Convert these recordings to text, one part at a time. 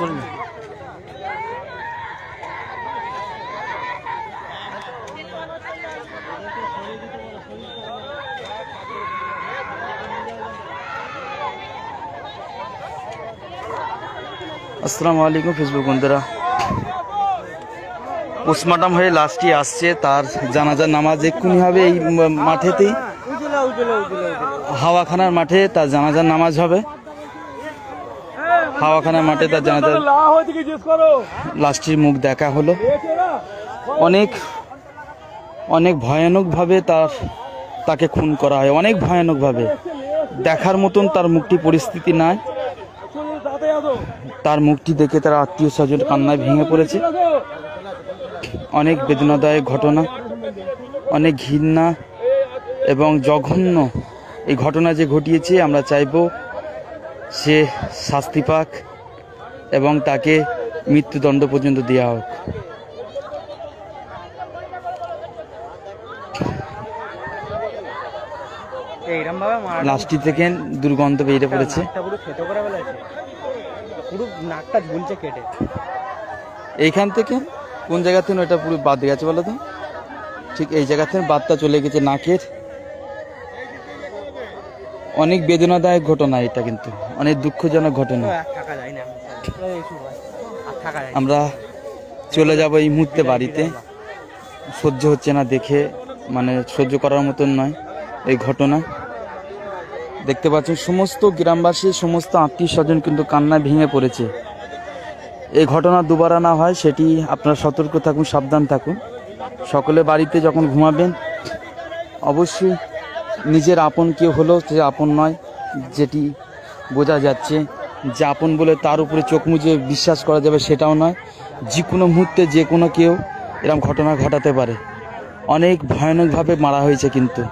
না। আসসালামু আলাইকুম ফেসবুক বন্ধুরা। পোস্টমার্টাম হয়ে লাস্টই আসছে, তার জানাজার নামাজ এক্ষুনি হবে এই মাঠেতেই। হাওয়াখানার মাঠে তার জানাজার নামাজ হবে। হাওয়াখানার মাঠে তার জানাজার লাস্টের মুখ দেখা হলো। অনেক অনেক ভয়ানকভাবে তার, তাকে খুন করা হয়। অনেক ভয়ানকভাবে। দেখার মতন তার মুখটি পরিস্থিতি নাই। তার মুখটি দেখে তার আত্মীয় স্বজন কান্নায় ভেঙে পড়েছে। অনেক বেদনাদায়ক ঘটনা, অনেক ঘৃণা এবং জঘন্য এই ঘটনা যে ঘটিয়েছে, আমরা চাইব সে শাস্তি পাক এবং তাকে মৃত্যুদণ্ড পর্যন্ত দেওয়া হোক। লাস্টটি থেকে দুর্গন্ধ বেরিয়ে পড়েছে। এইখান থেকে কোন জায়গা থেকে? ওটা পুরো বাদ গেছে বলো তো? ঠিক এই জায়গা থেকে বাদটা চলে গেছে নাকের অনেক বেদনাদায়ক ঘটনা এটা কিন্তু। অনেক দুঃখজনক ঘটনা। আমরা চলে যাব এই মুহূর্তে বাড়িতে। সহ্য হচ্ছে না দেখে মানে সহ্য করার মতন নয় এই ঘটনা। দেখতে পাচ্ছেন সমস্ত গ্রামবাসী সমস্ত আত্মীয় স্বজন কিন্তু কান্নায় ভেঙে পড়েছে। এই ঘটনা দুবারা না হয় সেটি আপনারা সতর্ক থাকুন সাবধান থাকুন। সকলে বাড়িতে যখন ঘুমাবেন অবশ্যই নিজের আপন কেউ হলো সে আপন নয়, যেটি বোঝা যাচ্ছে যে আপন বলে তার উপরে চোখ মুজে বিশ্বাস করা যাবে সেটাও নয়। যে কোনো মুহূর্তে যে কোনো কেউ এরকম ঘটনা ঘটাতে পারে। অনেক ভয়ানকভাবে মারা হয়েছে কিন্তু।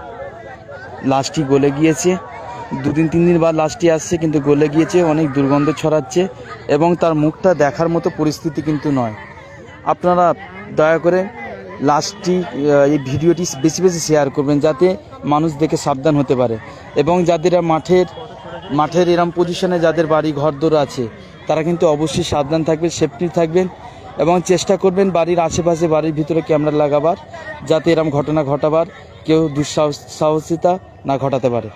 লাশটি গলে গিয়েছে। দুদিন, তিন দিন বাদ লাশটি আসছে, কিন্তু গলে গিয়েছে, অনেক দুর্গন্ধ ছড়াচ্ছে এবং তার মুখটা দেখার মতো পরিস্থিতি কিন্তু নয়। আপনারা দয়া করে লাশটি এই ভিডিওটি বেশি বেশি শেয়ার করবেন যাতে মানুষ দেখে সাবধান হতে পারে। এবং যাদের মাঠের মাঠের এরম পজিশনে যাদের বাড়ি, ঘরদোর আছে, তারা কিন্তু অবশ্যই সাবধান থাকবেন সেফটি থাকবেন এবং চেষ্টা করবেন বাড়ির আশেপাশে, বাড়ির ভিতরে ক্যামেরা লাগাবার, যাতে এরম ঘটনা ঘটাবার, কেউ দুঃসাহস, সাহসিতা না ঘটাতে পারে।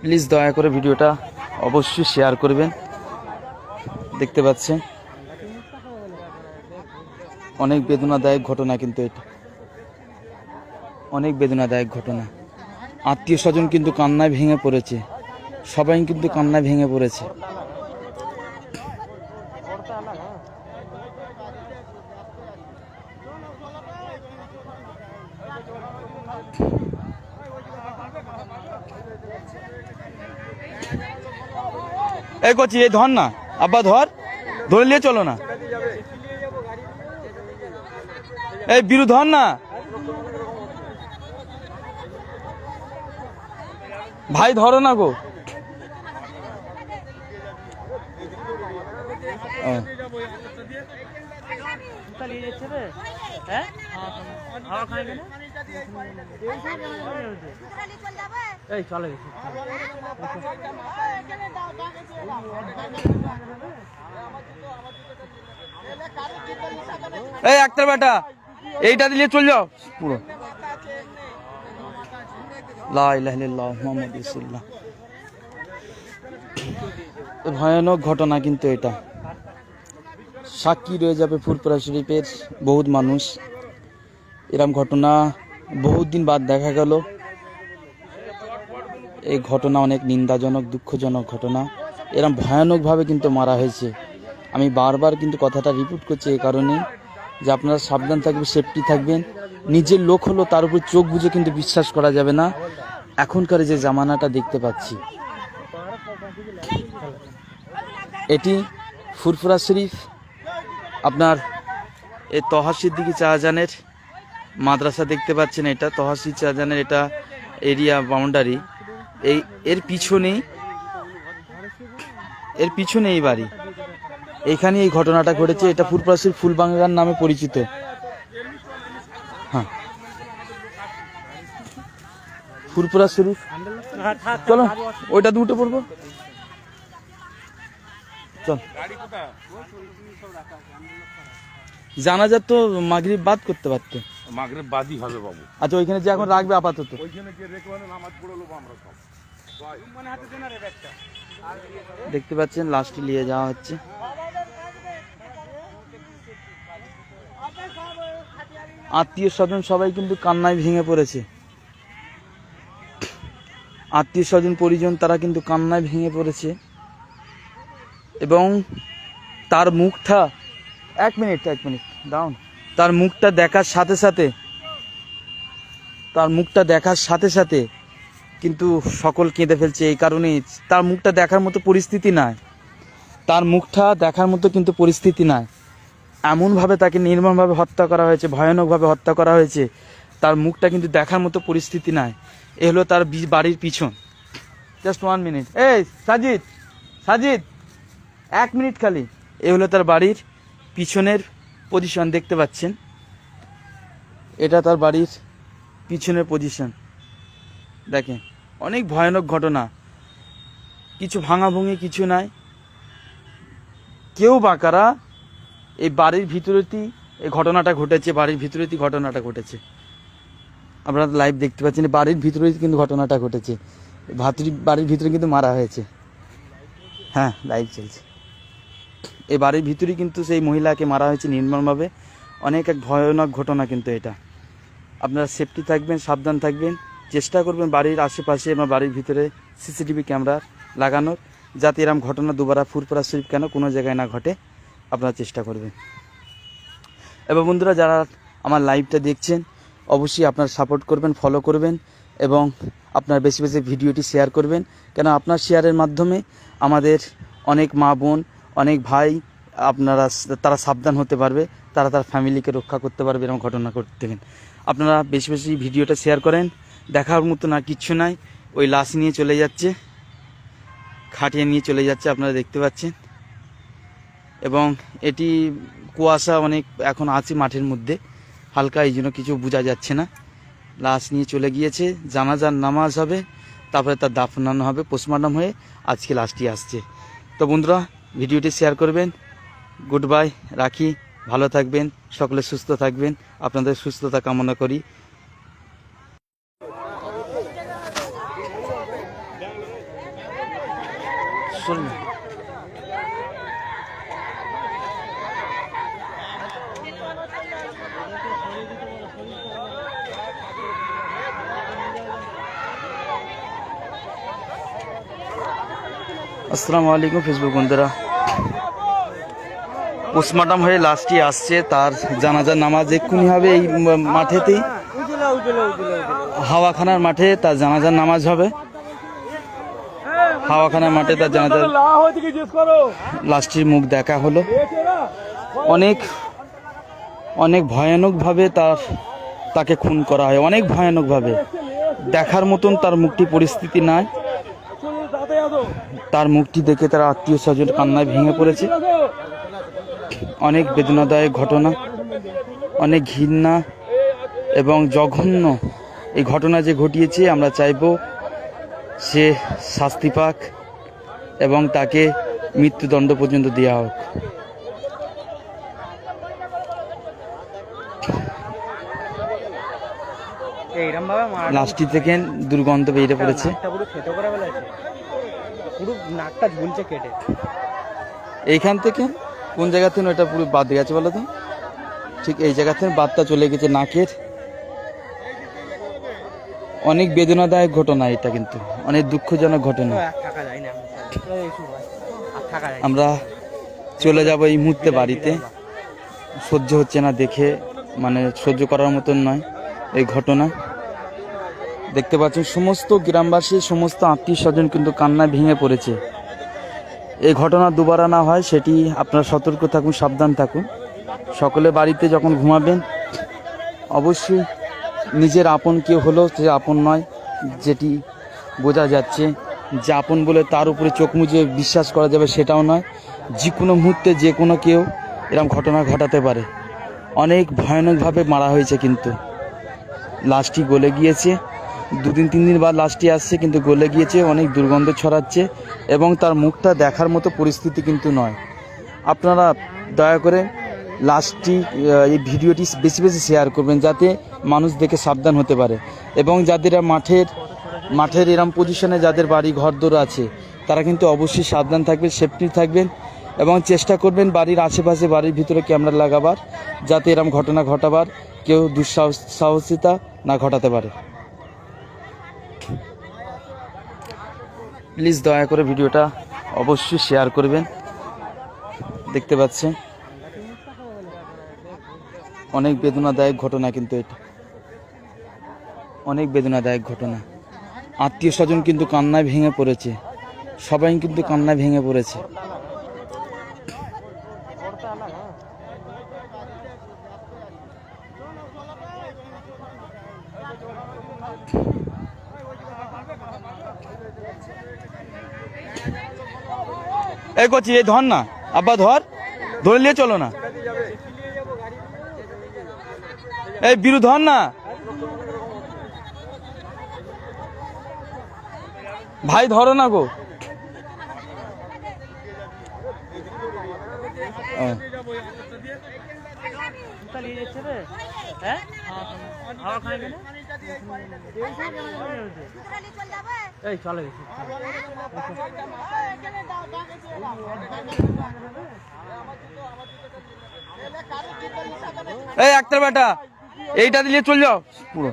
প্লিজ দয়া করে ভিডিওটা অবশ্যই শেয়ার করবেন। দেখতে পাচ্ছেন? অনেক বেদনাদায়ক ঘটনা কিন্তু এটা। অনেক বেদনাদায়ক ঘটনা। আত্মীয় স্বজন কিন্তু কান্নায় ভেঙে পড়েছে। সবাই কিন্তু কান্নায় ভেঙে পড়েছে। এই করছি এই ধর না। আব্বা, ধর। ধরে নিয়ে চলো না। এই বিরু, ধর না। ভাই ধরো না গো। এই চলে গেছে। এই একটা বেটা এইটা দিলে চল যাও। পুরো। লা ইলাহা ইল্লাল্লাহ মুহাম্মাদুর ভয়ানক ঘটনা কিন্তু এটা। সাক্ষী রয়ে যাবে ফুরপুরা শরীফের বহুত মানুষ। এরম ঘটনা বহুত দিন বাদ দেখা গেল। এই ঘটনা অনেক নিন্দাজনক, দুঃখজনক ঘটনা। এরম ভয়ানকভাবে কিন্তু মারা হয়েছে। আমি বারবার কিন্তু কথাটা রিপিট করছি এই কারণে যে আপনারা সাবধান থাকবেন সেফটি থাকবেন। নিজের লোক হলো, তার উপর চোখ বুঝে কিন্তু বিশ্বাস করা যাবে না। এখনকার যে জামানাটা দেখতে পাচ্ছি। এটি ফুরফুরা শরীফ, আপনার এই তহা সিদ্দিকি চাহাজানের মাদ্রাসা দেখতে পাচ্ছেন এটা। তহাসি চাহাজানের এটা এরিয়া বাউন্ডারি এই, এর পিছনেই, এর পিছনে এই বাড়ি। এখানে এই ঘটনাটা ঘটেছে। এটা ফুরপাশির ফুলবাগান নামে পরিচিত। হ্যাঁ। ফুরপুরা শরীফ চলো ওইটা দুটো পড়ব। চল। জানাজার তো মাগরিব বাদ করতে পারতে। মাগরে বাদই হবে বাবু। আচ্ছা ওইখানে যে এখন রাখবে আপাতত। ওইখানে যে রেখে মানে নামাজ পড়ে আমরা সব। দেখতে পাচ্ছেন লাস্টে নিয়ে যাওয়া হচ্ছে। আত্মীয় স্বজন সবাই কিন্তু কান্নায় ভেঙে পড়েছে। আত্মীয় স্বজন, পরিজন তারা কিন্তু কান্নায় ভেঙে পড়েছে। এবং তার মুখটা, এক মিনিট এক মিনিট দাউন তার মুখটা দেখার সাথে সাথে, তার মুখটা দেখার সাথে সাথে কিন্তু সকল কেঁদে ফেলছে এই কারণেই। তার মুখটা দেখার মতো পরিস্থিতি নাই। তার মুখটা দেখার মতো কিন্তু পরিস্থিতি নাই। এমনভাবে তাকে নির্মমভাবে হত্যা করা হয়েছে, ভয়ানকভাবে হত্যা করা হয়েছে, তার মুখটা কিন্তু দেখার মতো পরিস্থিতি নাই। এ হলো তার বাড়ির পিছন। জাস্ট ওয়ান মিনিট এই, সাজিদ সাজিদ, এক মিনিট খালি। এ হলো তার বাড়ির পিছনের পজিশন দেখতে পাচ্ছেন? এটা তার বাড়ির পিছনের পজিশন দেখেন, অনেক ভয়ানক ঘটনা। কিছু ভাঙাভুঙি, কিছু নাই। কেউ বাকারা এই বাড়ির ভিতরেতেই এই ঘটনাটা ঘটেছে, বাড়ির ভিতরেতেই ঘটনাটা ঘটেছে। আপনারা লাইভ দেখতে পাচ্ছেন বাড়ির ভিতরেই কিন্তু ঘটনাটা ঘটেছে। ভাতৃ, বাড়ির ভিতরে কিন্তু মারা হয়েছে। হ্যাঁ লাইভ চলছে। এই বাড়ির ভিতরেই কিন্তু সেই মহিলাকে মারা হয়েছে নির্মমভাবে। অনেক এক ভয়ানক ঘটনা কিন্তু এটা। আপনারা সেফটি থাকবেন, সাবধান থাকবেন। চেষ্টা করবেন বাড়ির আশেপাশে এবং বাড়ির ভিতরে সিসিটিভি ক্যামেরা লাগানোর, যাতে এরম ঘটনা দুবারা ফুরপুরা শরীফ কেন কোনো জায়গায় না ঘটে। আপনারা চেষ্টা করবেন। এবং বন্ধুরা, যারা আমার লাইভটা দেখছেন, অবশ্যই আপনারা সাপোর্ট করবেন ফলো করবেন এবং আপনার বেশি বেশি ভিডিওটি শেয়ার করবেন। কেন আপনার শেয়ারের মাধ্যমে আমাদের অনেক মা বোন, অনেক ভাই আপনারা তারা সাবধান হতে পারবে, তারা তার ফ্যামিলিকে রক্ষা করতে পারবে এরকম ঘটনা করতে আপনারা বেশি বেশি ভিডিওটা শেয়ার করেন, দেখার মতো না, কিচ্ছু নাই। ওই লাশ নিয়ে চলে যাচ্ছে, খাটিয়ে নিয়ে চলে যাচ্ছে, আপনারা দেখতে পাচ্ছেন। এবং এটি কুয়াশা অনেক এখন আছে মাঠের মধ্যে। হালকা এই জন্য কিছু বোঝা যাচ্ছে না। লাশ নিয়ে চলে গিয়েছে, জানাজার নামাজ হবে, তারপরে তার দাফনানো হবে, পোস্টমর্টম হয়ে আজকে লাশটি আসছে। তো বন্ধুরা, ভিডিওটি শেয়ার করবেন। গুড বাই রাখি, ভালো থাকবেন, সকলে সুস্থ থাকবেন। আপনাদের সুস্থতা কামনা করি। শুনুন। আসসালামু আলাইকুম ফেসবুক বন্ধুরা। পোস্টমর্টম হয়ে লাস্টটি আসছে, তার জানাজার নামাজ এক্ষুনি হবে এই মাঠেতেই। হাওয়াখানার মাঠে তার জানাজার নামাজ হবে। হাওয়াখানার মাঠে তার জানাজার লাস্টটির মুখ দেখা হলো। অনেক অনেক ভয়ানকভাবে তার, তাকে খুন করা হয়। অনেক ভয়ানকভাবে। দেখার মতন তার মুখটি পরিস্থিতি নাই। তার মুখটি দেখে তার আত্মীয় স্বজন কান্নায় ভেঙে পড়েছে। অনেক বেদনাদায়ক ঘটনা অনেক ঘৃণা এবং জঘন্য এই ঘটনা যে ঘটিয়েছে আমরা চাইব সে শাস্তি পাক এবং তাকে মৃত্যুদণ্ড পর্যন্ত দেওয়া হোক। লাস্টটি থেকে দুর্গন্ধ বেরিয়ে পড়েছে। পুরো নাকটা ঝুলছে কেটে। এইখান থেকে? কোন জায়গা থেকে ওটা পুরো বাদ গেছে বলো তো? ঠিক এই জায়গা থেকে বাদটা চলে গেছে নাকের। অনেক বেদনাদায়ক ঘটনা এটা কিন্তু। অনেক দুঃখজনক ঘটনা। আমরা চলে যাব এই মুহূর্তে বাড়িতে। সহ্য হচ্ছে না দেখে মানে সহ্য করার মতন নয় এই ঘটনা। দেখতে পাচ্ছেন, সমস্ত গ্রামবাসী, সমস্ত আত্মীয় স্বজন কিন্তু কান্নায় ভেঙে পড়েছে। এই ঘটনা দুবারা না হয়, সেটি আপনারা সতর্ক থাকুন, সাবধান থাকুন। সকলে বাড়িতে যখন ঘুমাবেন, অবশ্যই নিজের আপন কেউ হলেও সে আপন নয়, যেটি বোঝা যাচ্ছে যে আপন বলে তার উপরে চোখ মুজে বিশ্বাস করা যাবে সেটাও নয়। যে কোনো মুহূর্তে যে কোনো কেউ এরকম ঘটনা ঘটাতে পারে। অনেক ভয়ানকভাবে মারা হয়েছে কিন্তু। লাশটি গলে গিয়েছে। দুদিন, তিন দিন বাদ লাশটি আসছে, কিন্তু গলে গিয়েছে, অনেক দুর্গন্ধ ছড়াচ্ছে এবং তার মুখটা দেখার মতো পরিস্থিতি কিন্তু নয়। আপনারা দয়া করে লাস্টটি এই ভিডিওটি বেশি বেশি শেয়ার করবেন যাতে মানুষ দেখে সাবধান হতে পারে এবং যাদের মাঠের মাঠের এরম পজিশনে যাদের বাড়ি, ঘরদোর আছে, তারা কিন্তু অবশ্যই সাবধান থাকবেন সেফটি থাকবেন এবং চেষ্টা করবেন বাড়ির আশেপাশে, বাড়ির ভিতরে ক্যামেরা লাগাবার, যাতে এরম ঘটনা ঘটাবার, কেউ দুঃসাহস, সাহসিতা না ঘটাতে পারে। প্লিজ দয়া করে ভিডিওটা অবশ্যই শেয়ার করবেন। দেখতে পাচ্ছেন। অনেক বেদনাদায়ক ঘটনা কিন্তু এটা। অনেক বেদনাদায়ক ঘটনা। আত্মীয় স্বজন কিন্তু কান্নায় ভেঙে পড়েছে। সবাই কিন্তু কান্নায় ভেঙে পড়েছে। এই করছি, এই ধর না। আব্বা ধর, ধরে নিয়ে চলো না। এই বিরু ধর না। ভাই ধরো না গো। হ্যাঁ। এই, চলে গেছে। এই একটা বেটা, এইটা দিলে চল যাও। পুরো।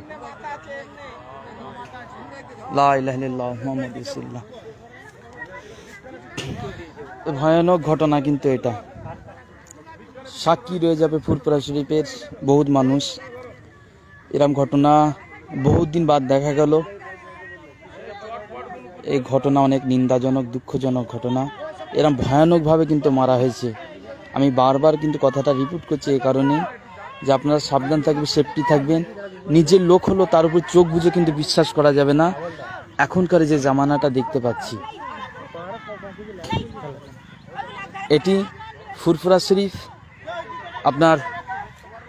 ভয়ানক ঘটনা কিন্তু এটা। সাক্ষী রয়ে যাবে ফুরপুরা শরীফের বহুত মানুষ। এরম ঘটনা বহুত দিন বাদ দেখা গেল। এই ঘটনা অনেক নিন্দাজনক, দুঃখজনক ঘটনা। এরম ভয়ানকভাবে কিন্তু মারা হয়েছে। আমি বারবার কিন্তু কথাটা রিপিট করছি এই কারণে যে আপনারা সাবধান থাকবেন সেফটি থাকবেন। নিজের লোক হলো তার উপর চোখ বুঝে কিন্তু বিশ্বাস করা যাবে না। এখনকার যে জামানাটা দেখতে পাচ্ছি। এটি ফুরফুরা শরীফ। আপনার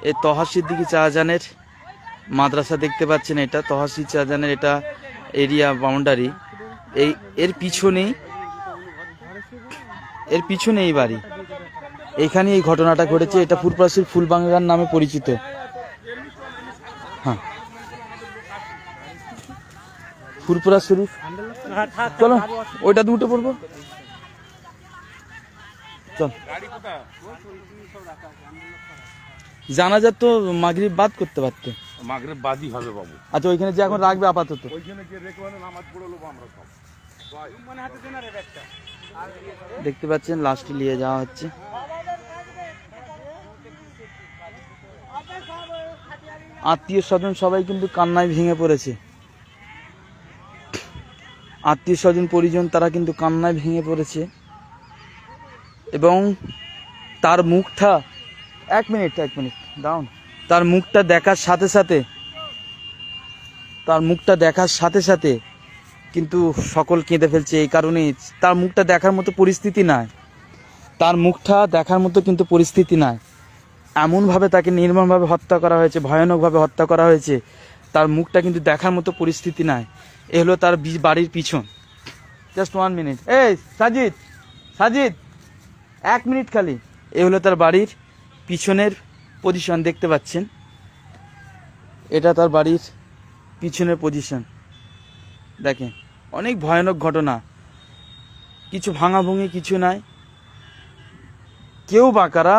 এই তহাসির দিকে চাহাজানের মাদ্রাসা দেখতে পাচ্ছেন এটা তহাসি চাহাজানের এটা এরিয়া বাউন্ডারি এই, এর পিছনেই এর পিছনে এই বাড়ি। এখানে এই ঘটনাটা ঘটেছে, এটা ফুরপ্রাসির ফুলবাগান নামে পরিচিত। হ্যাঁ। ফুরপুরা শরীফ চলো, ওইটা দুটো পড়ব। চল। জানাজার তো মাগরিব বাদ করতে পারতে। মাগরে হবে বাবু। আচ্ছা ওইখানে যে এখন রাখবে আপাতত। ওইখানে যে রেখে মানে নামাজ পড়ে নেব আমরা সব। দেখতে পাচ্ছেন লাস্টে নিয়ে যাওয়া হচ্ছে। আত্মীয় স্বজন সবাই কিন্তু কান্নায় ভেঙে পড়েছে। আত্মীয় স্বজন পরিজন তারা কিন্তু কান্নায় ভেঙে পড়েছে। এবং তার মুখটা এক মিনিট এক মিনিট দাউন তার মুখটা দেখার সাথে সাথে, তার মুখটা দেখার সাথে সাথে কিন্তু সকল কেঁদে ফেলছে এই কারণে তার মুখটা দেখার মতো পরিস্থিতি নাই। তার মুখটা দেখার মতো কিন্তু পরিস্থিতি নাই। এমনভাবে তাকে নির্মমভাবে হত্যা করা হয়েছে, ভয়ানকভাবে হত্যা করা হয়েছে, তার মুখটা কিন্তু দেখার মতো পরিস্থিতি নাই। এ হলো তার বাড়ির পিছন। জাস্ট ওয়ান মিনিট এই, সাজিদ সাজিদ, এক মিনিট খালি। এ হলো তার বাড়ির পিছনের পজিশন দেখতে পাচ্ছেন। এটা তার বাড়ির পিছনের পজিশন দেখেন, অনেক ভয়ানক ঘটনা। কিছু ভাঙাভুঙি, কিছু নাই। কেউ বাকারা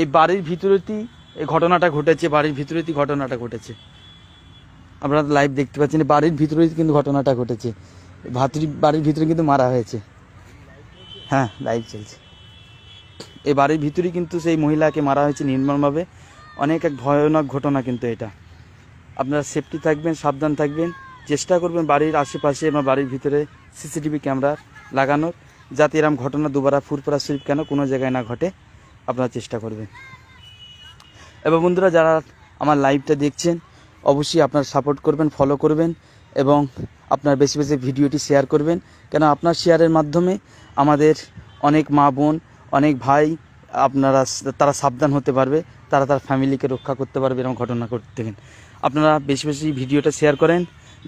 এই বাড়ির ভিতরেতেই এই ঘটনাটা ঘটেছে, বাড়ির ভিতরেতেই ঘটনাটা ঘটেছে। আপনারা লাইভ দেখতে পাচ্ছেন বাড়ির ভিতরেই কিন্তু ঘটনাটা ঘটেছে। ভাতৃ বাড়ির ভিতরে কিন্তু মারা হয়েছে। হ্যাঁ লাইভ চলছে। এই বাড়ির ভিতরেই কিন্তু সেই মহিলাকে মারা হয়েছে নির্মমভাবে। অনেক এক ভয়ানক ঘটনা কিন্তু এটা। আপনারা সেফটি থাকবেন, সাবধান থাকবেন। চেষ্টা করবেন বাড়ির আশেপাশে বা বাড়ির ভিতরে সিসিটিভি ক্যামেরা লাগানোর, যাতে এরম ঘটনা দুবারা ফুরপুরা শরীফ কেন কোনো জায়গায় না ঘটে, আপনারা চেষ্টা করবেন। এবং বন্ধুরা, যারা আমার লাইভটা দেখছেন, অবশ্যই আপনারা সাপোর্ট করবেন ফলো করবেন এবং আপনার বেশি বেশি ভিডিওটি শেয়ার করবেন। কেন আপনার শেয়ারের মাধ্যমে আমাদের অনেক মা বোন অনেক ভাই আপনারা তারা সাবধান হতে পারবে, তারা তার ফ্যামিলিকে রক্ষা করতে পারবে এরকম ঘটনা করতে আপনারা বেশি বেশি ভিডিওটা শেয়ার করেন,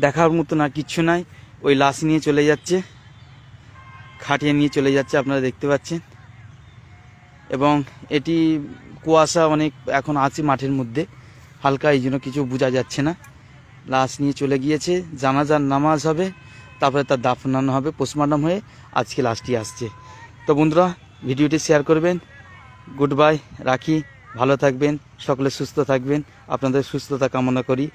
দেখার মতো না কিচ্ছু নাই। ওই লাশ নিয়ে চলে যাচ্ছে, খাটিয়ে নিয়ে চলে যাচ্ছে, আপনারা দেখতে পাচ্ছেন। এবং এটি কুয়াশা অনেক এখন আছে মাঠের মধ্যে, হালকা এই জন্য কিছু বোঝা যাচ্ছে না। লাশ নিয়ে চলে গিয়েছে, জানাজার নামাজ হবে, তারপরে তার দাফনানো হবে পোস্টমর্টম হয়ে আজকে লাশটি আসছে। তো বন্ধুরা ভিডিওটি শেয়ার করবেন। গুড বাই, রাখি, ভালো থাকবেন, সকলে সুস্থ থাকবেন। আপনাদের সুস্থতা কামনা করি।